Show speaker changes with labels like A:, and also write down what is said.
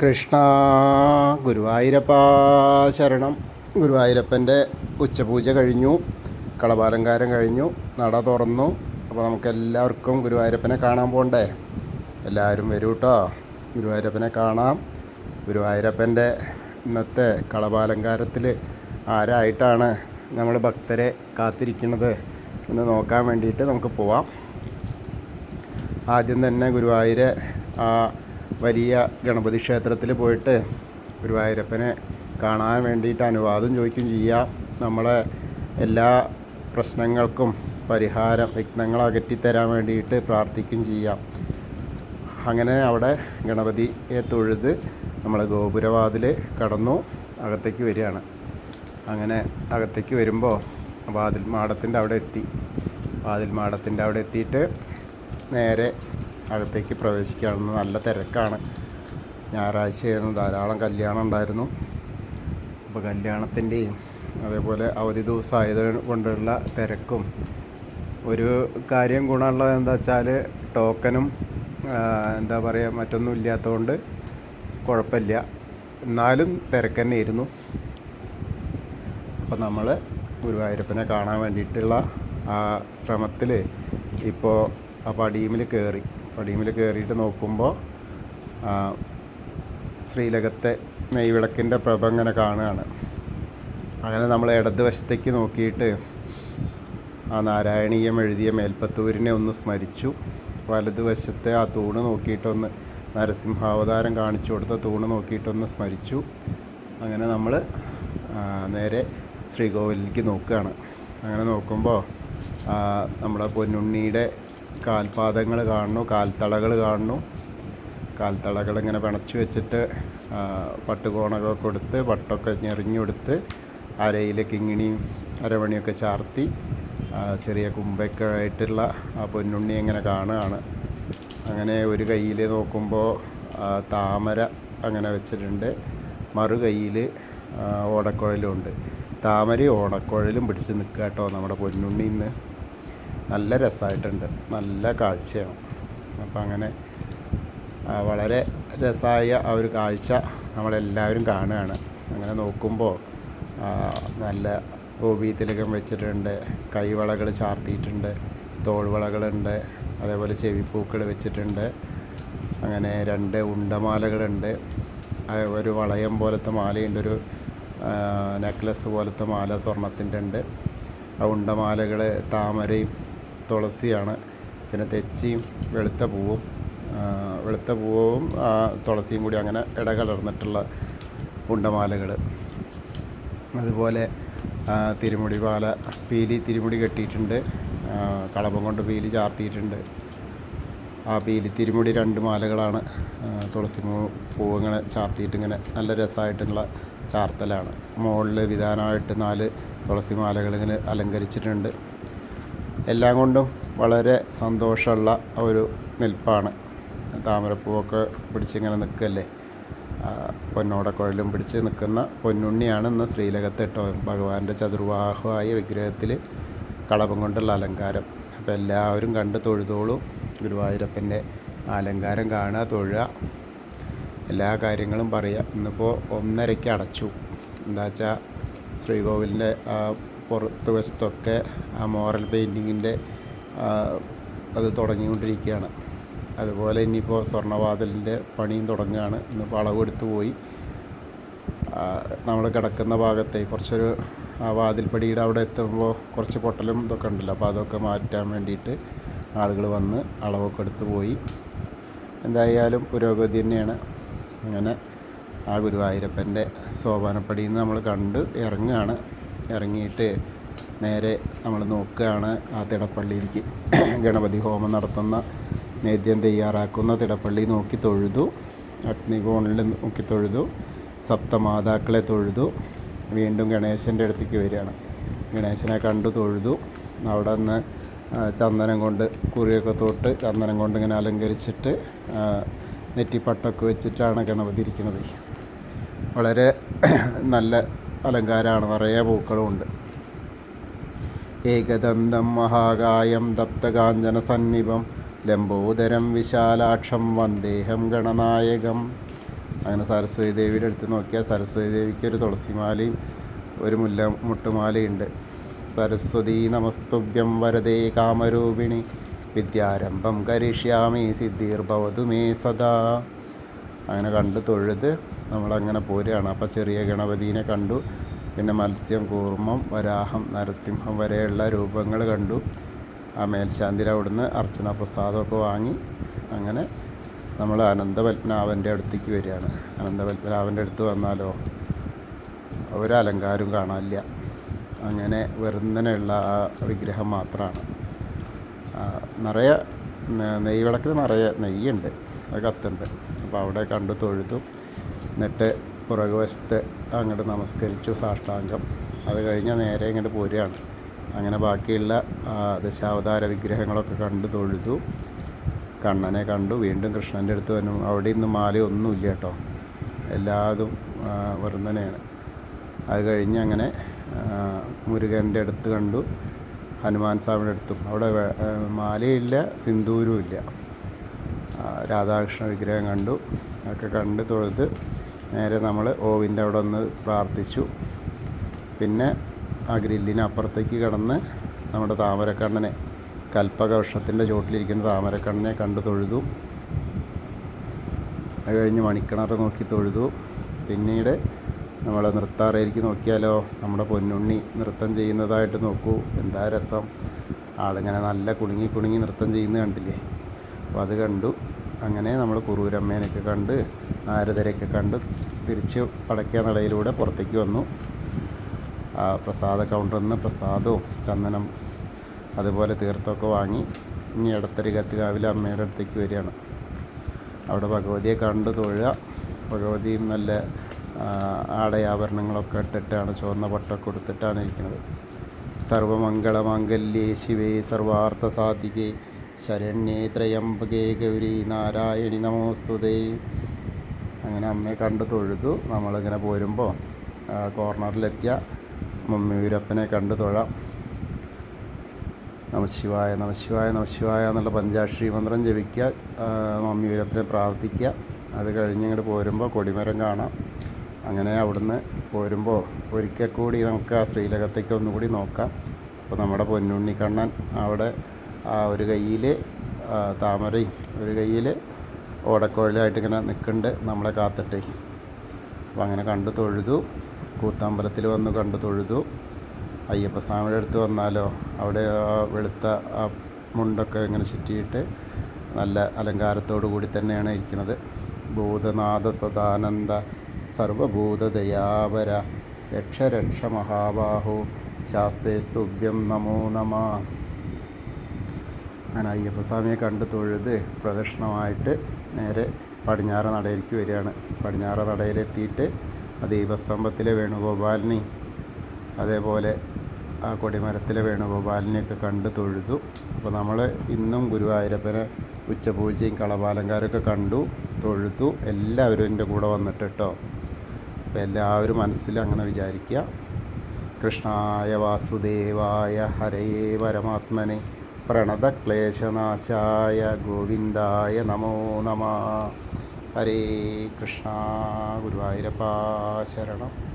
A: കൃഷ്ണ ഗുരുവായൂരപ്പ ശരണം. ഗുരുവായൂരപ്പന്റെ ഉച്ചപൂജ കഴിഞ്ഞു കളഭാലങ്കാരം കഴിഞ്ഞു നട തുറന്നു. അപ്പോൾ നമുക്കെല്ലാവർക്കും ഗുരുവായൂരപ്പനെ കാണാൻ പോകണ്ടേ എല്ലാവരും വരൂ കേട്ടോ ഗുരുവായൂരപ്പനെ കാണാം. ഗുരുവായൂരപ്പന്റെ ഇന്നത്തെ കളഭാലങ്കാരത്തിൽ ആരായിട്ടാണ് നമ്മൾ ഭക്തരെ കാത്തിരിക്കുന്നത് എന്ന് നോക്കാൻ വേണ്ടിയിട്ട് നമുക്ക് പോവാം. ആദ്യം തന്നെ ഗുരുവായൂരെ ആ വലിയ ഗണപതി ക്ഷേത്രത്തിൽ പോയിട്ട് ഗുരുവായൂരപ്പനെ കാണാൻ വേണ്ടിയിട്ട് അനുവാദം ചോദിക്കുകയും ചെയ്യാം നമ്മളെ എല്ലാ പ്രശ്നങ്ങൾക്കും പരിഹാരം വിഘ്നങ്ങൾ അകറ്റിത്തരാൻ വേണ്ടിയിട്ട് പ്രാർത്ഥിക്കുകയും ചെയ്യാം അങ്ങനെ അവിടെ ഗണപതിയെ തൊഴുത് നമ്മളെ ഗോപുരവാതിൽ കടന്നു അകത്തേക്ക് വരികയാണ്. അങ്ങനെ അകത്തേക്ക് വരുമ്പോൾ വാതിൽ മാടത്തിന്റെ അവിടെ എത്തി. വാതിൽ മാടത്തിന്റെ അവിടെ എത്തിയിട്ട് നേരെ അകത്തേക്ക് പ്രവേശിക്കുകയാണെന്ന് നല്ല തിരക്കാണ്. ഞായറാഴ്ചയായിരുന്നു. ധാരാളം കല്യാണം ഉണ്ടായിരുന്നു. അപ്പോൾ കല്യാണത്തിന്റെയും അതേപോലെ അവധി ദിവസമായത് കൊണ്ടുള്ള തിരക്കും. ഒരു കാര്യം ഗുണമുള്ളത് എന്താ വെച്ചാൽ ടോക്കനും എന്താ പറയുക മറ്റൊന്നും ഇല്ലാത്തതുകൊണ്ട് കുഴപ്പമില്ല. എന്നാലും തിരക്ക് തന്നെ ഇരുന്നു അപ്പം നമ്മൾ ഗുരുവായൂരപ്പനെ കാണാൻ വേണ്ടിയിട്ടുള്ള ആ ശ്രമത്തിൽ ഇപ്പോൾ ആ പടിയമിൽ കയറി പടിയുമിൽ കയറിയിട്ട് നോക്കുമ്പോൾ ശ്രീലകത്തെ നെയ്വിളക്കിന്റെ പ്രഭ ഇങ്ങനെ കാണുകയാണ്. അങ്ങനെ നമ്മൾ ഇടത് വശത്തേക്ക് നോക്കിയിട്ട് ആ നാരായണീയം എഴുതിയ മേൽപ്പത്തൂരിനെ ഒന്ന് സ്മരിച്ചു. വലതുവശത്തെ ആ തൂണ് നോക്കിയിട്ടൊന്ന് നരസിംഹാവതാരം കാണിച്ചു കൊടുത്ത തൂണ് നോക്കിയിട്ടൊന്ന് സ്മരിച്ചു. അങ്ങനെ നമ്മൾ നേരെ ശ്രീകോവിലേക്ക് നോക്കുകയാണ്. അങ്ങനെ നോക്കുമ്പോൾ നമ്മുടെ പൊന്നുണ്ണിയുടെ കാൽപാദങ്ങൾ കാണുന്നു കാൽത്തളകൾ കാണുന്നു. കാൽത്തളകൾ ഇങ്ങനെ പിണച്ചു വെച്ചിട്ട് പട്ടുകോണൊക്കെ കൊടുത്ത് പട്ടൊക്കെ ഞെറിഞ്ഞെടുത്ത് അരയിൽ കിങ്ങിണിയും അരവണിയൊക്കെ ചാർത്തി ചെറിയ കുമ്പൊക്കെ ആയിട്ടുള്ള ആ പൊന്നുണ്ണി ഇങ്ങനെ കാണുകയാണ്. അങ്ങനെ ഒരു കയ്യിൽ നോക്കുമ്പോൾ താമര അങ്ങനെ വെച്ചിട്ടുണ്ട്. മറു കയ്യിൽ ഓടക്കുഴലുണ്ട്. താമരയും ഓടക്കുഴലും പിടിച്ച് നിൽക്കുക കേട്ടോ നമ്മുടെ പൊന്നുണ്ണി ഇന്ന്. നല്ല രസമായിട്ടുണ്ട്. നല്ല കാഴ്ചയാണ്. അപ്പം അങ്ങനെ വളരെ രസമായ ആ ഒരു കാഴ്ച നമ്മളെല്ലാവരും കാണുകയാണ്. അങ്ങനെ നോക്കുമ്പോൾ നല്ല ഗോപി തിലകം വെച്ചിട്ടുണ്ട് കൈവളകൾ ചാർത്തിയിട്ടുണ്ട് തോൾവളകളുണ്ട് അതേപോലെ ചെവിപ്പൂക്കൾ വെച്ചിട്ടുണ്ട് അങ്ങനെ രണ്ട് ഉണ്ടമാലകളുണ്ട് ഒരു വളയം പോലത്തെ മാലയുണ്ട് ഒരു നെക്ലസ് പോലത്തെ മാല സ്വർണത്തിന്റെ ഉണ്ട് ആ ഉണ്ടമാലകൾ താമരയും തുളസിയാണ്. പിന്നെ തെച്ചിയും വെളുത്ത പൂവും വെളുത്ത പൂവും തുളസിയും കൂടി അങ്ങനെ ഇടകലർന്നിട്ടുള്ള ഉണ്ടമാലകൾ അതുപോലെ തിരുമുടി പാല പീലി തിരുമുടി കെട്ടിയിട്ടുണ്ട്. കളപം കൊണ്ട് പീലി ചാർത്തിയിട്ടുണ്ട്. ആ പീലി തിരുമുടി രണ്ട് മാലകളാണ് തുളസി മൂ- പൂവിങ്ങനെ ചാർത്തിയിട്ട് ഇങ്ങനെ നല്ല രസമായിട്ടുള്ള ചാർത്തലാണ്. മുകളിൽ വിധാനമായിട്ട് നാല് തുളസി മാലകൾ ഇങ്ങനെ അലങ്കരിച്ചിട്ടുണ്ട്. എല്ലാം കൊണ്ടും വളരെ സന്തോഷമുള്ള ഒരു നിൽപ്പാണ്. താമരപ്പൂവൊക്കെ പിടിച്ചിങ്ങനെ നിൽക്കല്ലേ? പൊന്നോടക്കുഴലും പിടിച്ച് നിൽക്കുന്ന പൊന്നുണ്ണിയാണ് ഇന്ന് ശ്രീലകത്ത് കേട്ടോ. ഭഗവാന്റെ ചതുർവാഹുവായ വിഗ്രഹത്തിൽ കളഭം കൊണ്ടുള്ള അലങ്കാരം. അപ്പോൾ എല്ലാവരും കണ്ട് തൊഴുതോളും. ഗുരുവായൂരപ്പന്റെ അലങ്കാരം കാണുക തൊഴുക. എല്ലാ കാര്യങ്ങളും പറയുക. ഇന്നിപ്പോൾ ഒന്നരയ്ക്ക് അടച്ചു. എന്താ വെച്ചാൽ ശ്രീകോവിലിന്റെ പുറത്ത് വശത്തൊക്കെ ആ മോറൽ പെയിന്റിങ്ങിന്റെ അത് തുടങ്ങിക്കൊണ്ടിരിക്കുകയാണ്. അതുപോലെ ഇനിയിപ്പോൾ സ്വർണവാതിലിന്റെ പണിയും തുടങ്ങുകയാണ്. ഇന്നിപ്പോൾ അളവെടുത്ത് പോയി. നമ്മൾ കിടക്കുന്ന ഭാഗത്തെ കുറച്ചൊരു ആ വാതിൽപ്പടിയുടെ അവിടെ എത്തുമ്പോൾ കുറച്ച് പൊട്ടലും ഇതൊക്കെ ഉണ്ടല്ലോ. അപ്പോൾ അതൊക്കെ മാറ്റാൻ വേണ്ടിയിട്ട് ആളുകൾ വന്ന് അളവൊക്കെ എടുത്ത് പോയി. എന്തായാലും പുരോഗതി തന്നെയാണ്. അങ്ങനെ ആ ഗുരുവായൂരപ്പന്റെ സോപാനപ്പടിയിൽ നിന്ന് നമ്മൾ കണ്ട് ഇറങ്ങുകയാണ്. ഇറങ്ങിയിട്ട് നേരെ നമ്മൾ നോക്കുകയാണ് ആ തിടപ്പള്ളിയിലേക്ക്. ഗണപതി ഹോമം നടത്തുന്ന നേദ്യം തയ്യാറാക്കുന്ന തിടപ്പള്ളി നോക്കി തൊഴുതു. അഗ്നികോണിൽ നോക്കി തൊഴുതു. സപ്തമാതാക്കളെ തൊഴുതു. വീണ്ടും ഗണേശന്റെ അടുത്തേക്ക് വരികയാണ്. ഗണേശനെ കണ്ടു തൊഴുതു. അവിടെ നിന്ന് ചന്ദനം കൊണ്ട് കുറിയൊക്കെ തൊട്ട് ചന്ദനം കൊണ്ട് ഇങ്ങനെ അലങ്കരിച്ചിട്ട് നെറ്റിപ്പട്ടൊക്കെ വെച്ചിട്ടാണ് ഗണപതി ഇരിക്കുന്നത്. വളരെ നല്ല അലങ്കാരമാണ് നിറയെ പൂക്കളുമുണ്ട്. ഏകദന്തം മഹാകായം ദപ്തകാഞ്ചന സന്നിഭം ലംബോദരം വിശാലാക്ഷം വന്ദേഹം ഗണനായകം. അങ്ങനെ സരസ്വതി ദേവിയുടെ അടുത്ത് നോക്കിയാൽ സരസ്വതി ദേവിക്ക് ഒരു തുളസിമാലയും ഒരു മുല്ല മുട്ടുമാലയുണ്ട്. സരസ്വതി നമസ്തുഭ്യം വരദേ കാമരൂപിണി വിദ്യാരംഭം കരിഷ്യാമി സിദ്ധിർഭവതു മേ സദാ. അങ്ങനെ കണ്ട് തൊഴുത് നമ്മളങ്ങനെ പോരുകയാണ്. അപ്പോൾ ചെറിയ ഗണപതിനെ കണ്ടു. പിന്നെ മത്സ്യം കൂർമ്മം വരാഹം നരസിംഹം വരെയുള്ള രൂപങ്ങൾ കണ്ടു. ആ മേൽശാന്തിര അവിടുന്ന് അർച്ചന പ്രസാദമൊക്കെ വാങ്ങി അങ്ങനെ നമ്മൾ അനന്തപത്മനാഭന്റെ അടുത്തേക്ക് വരികയാണ്. അനന്തപത്മനാഭന്റെ അടുത്ത് വന്നാലോ? ഒരലങ്കാരം കാണാനില്ല. അങ്ങനെ വെറുന്നനെയുള്ള ആ വിഗ്രഹം മാത്രമാണ് നിറയെ നെയ്യ് വിളക്കിൽ നിറയെ നെയ്യുണ്ട്. അത് കത്തുണ്ട്. അപ്പോൾ അവിടെ കണ്ടു തൊഴുതു. എന്നിട്ട് പുറകുവശത്ത് അങ്ങോട്ട് നമസ്കരിച്ചു സാഷ്ടാംഗം. അത് കഴിഞ്ഞ് നേരെ ഇങ്ങോട്ട് പോരുകയാണ്. അങ്ങനെ ബാക്കിയുള്ള ദശാവതാര വിഗ്രഹങ്ങളൊക്കെ കണ്ട് തൊഴുതു. കണ്ണനെ കണ്ടു. വീണ്ടും കൃഷ്ണന്റെ അടുത്ത് വന്നു. അവിടെ ഇന്ന് മാലയൊന്നുമില്ല കേട്ടോ. എല്ലാതും വെറുതനെയാണ് അത് കഴിഞ്ഞ് അങ്ങനെ മുരുകന്റെ അടുത്ത് കണ്ടു. ഹനുമാൻ സ്വാമിയുടെ അടുത്തും. അവിടെ മാലയില്ല സിന്ദൂരും ഇല്ല രാധാകൃഷ്ണ വിഗ്രഹം കണ്ടു. ഒക്കെ കണ്ട് തൊഴുത് നേരെ നമ്മൾ ഓവിന്റെ അവിടെ ഒന്ന് പ്രാർത്ഥിച്ചു. പിന്നെ ആ ഗ്രില്ലിന് അപ്പുറത്തേക്ക് കിടന്ന് നമ്മുടെ താമരക്കണ്ണനെ കൽപ്പകവൃക്ഷത്തിന്റെ ചോട്ടിലിരിക്കുന്ന താമരക്കണ്ണനെ കണ്ടു തൊഴുതു. അത് കഴിഞ്ഞ് മണിക്കിണർ നോക്കി തൊഴുതു. പിന്നീട് നമ്മൾ നൃത്താറയിലേക്ക് നോക്കിയാലോ നമ്മുടെ പൊന്നുണ്ണി നൃത്തം ചെയ്യുന്നതായിട്ട് നോക്കൂ. എന്താ രസം? ആളിങ്ങനെ നല്ല കുണുങ്ങി കുണുങ്ങി നൃത്തം ചെയ്യുന്നത് കണ്ടില്ലേ? അപ്പോൾ അത് കണ്ടു. അങ്ങനെ നമ്മൾ കുറൂരമ്മേനെയൊക്കെ കണ്ട് നാരദരെയൊക്കെ കണ്ട് തിരിച്ച് പടക്കിയ നടയിലൂടെ പുറത്തേക്ക് വന്നു. ആ പ്രസാദ കൗണ്ടറിൽ നിന്ന് പ്രസാദവും ചന്ദനം അതുപോലെ തീർത്ഥമൊക്കെ വാങ്ങി ഇനി ഇടത്തരി കത്തുകാവിലെ അമ്മയുടെ അടുത്തേക്ക് വരികയാണ്. അവിടെ ഭഗവതിയെ കണ്ട് തൊഴുക. ഭഗവതിയും നല്ല ആടയാഭരണങ്ങളൊക്കെ ഇട്ടിട്ടാണ് ചുവന്ന പട്ടൊക്കെ കൊടുത്തിട്ടാണ് ഇരിക്കുന്നത്. സർവമംഗളമാംഗല്യേ ശിവേ സർവാർത്ഥ സാധികേ ശരണ്യേ ത്രയംബകേ ഗൗരി നാരായണി നമോസ്തുതേ അങ്ങനെ അമ്മയെ കണ്ട് തൊഴുതു. നമ്മളിങ്ങനെ പോരുമ്പോൾ കോർണറിലെത്തിയ മമ്മിയൂരപ്പനെ കണ്ട് തൊഴാം. നമശിവായ നമശിവായ നമശിവായ എന്നുള്ള പഞ്ചാക്ഷരി മന്ത്രം ജപിക്കുക മമ്മിയൂരപ്പനെ പ്രാർത്ഥിക്കുക. അത് കഴിഞ്ഞ് ഇങ്ങോട്ട് പോരുമ്പോൾ കൊടിമരം കാണാം. അങ്ങനെ അവിടുന്ന് പോരുമ്പോൾ ഒരിക്കൽ കൂടി നമുക്ക് ആ ശ്രീലകത്തേക്ക് ഒന്നുകൂടി നോക്കാം. അപ്പോൾ നമ്മുടെ പൊന്നുണ്ണിക്കണ്ണൻ അവിടെ ഒരു കയ്യിൽ താമരയും ഒരു കയ്യിൽ ഓടക്കോഴിലായിട്ട് ഇങ്ങനെ നിൽക്കുന്നുണ്ട് നമ്മളെ കാത്തിട്ടേ. അപ്പം അങ്ങനെ കണ്ടു തൊഴുതു. കൂത്താമ്പലത്തിൽ വന്ന് കണ്ടു തൊഴുതു. അയ്യപ്പസ്വാമിയുടെ അടുത്ത് വന്നാലോ? അവിടെ ആ വെളുത്ത ആ മുണ്ടൊക്കെ ഇങ്ങനെ ചുറ്റിയിട്ട് നല്ല അലങ്കാരത്തോടു കൂടി തന്നെയാണ് ഇരിക്കുന്നത് ഭൂതനാഥ സദാനന്ദ സർവഭൂതദയാപര രക്ഷ രക്ഷ മഹാബാഹു ശാസ്ത്രേ സ്തുഭ്യം നമോ നമ. അങ്ങനെ അയ്യപ്പസ്വാമിയെ കണ്ട് തൊഴുത് പ്രദക്ഷിണമായിട്ട് നേരെ പടിഞ്ഞാറ നടയിലേക്ക് വരികയാണ്. പടിഞ്ഞാറ നടയിലെത്തിയിട്ട് ആ ദീപസ്തംഭത്തിലെ വേണുഗോപാലിനെയും അതേപോലെ ആ കൊടിമരത്തിലെ വേണുഗോപാലിനെയൊക്കെ കണ്ട് തൊഴുതു. അപ്പോൾ നമ്മൾ ഇന്നും ഗുരുവായൂരപ്പനെ ഉച്ചപൂജയും കളപാലങ്കാരമൊക്കെ കണ്ടു തൊഴുതു. എല്ലാവരും എന്റെ കൂടെ വന്നിട്ട് കേട്ടോ അപ്പോൾ എല്ലാവരും മനസ്സിൽ അങ്ങനെ വിചാരിക്കുക. കൃഷ്ണായ വാസുദേവായ ഹരയേ പരമാത്മനെ. പ്രണതക്ലേശനാശായ ഗോവിന്ദായ നമോ നമ. ഹരേ കൃഷ്ണ ഗുരുവായൂരപ്പ ശരണം.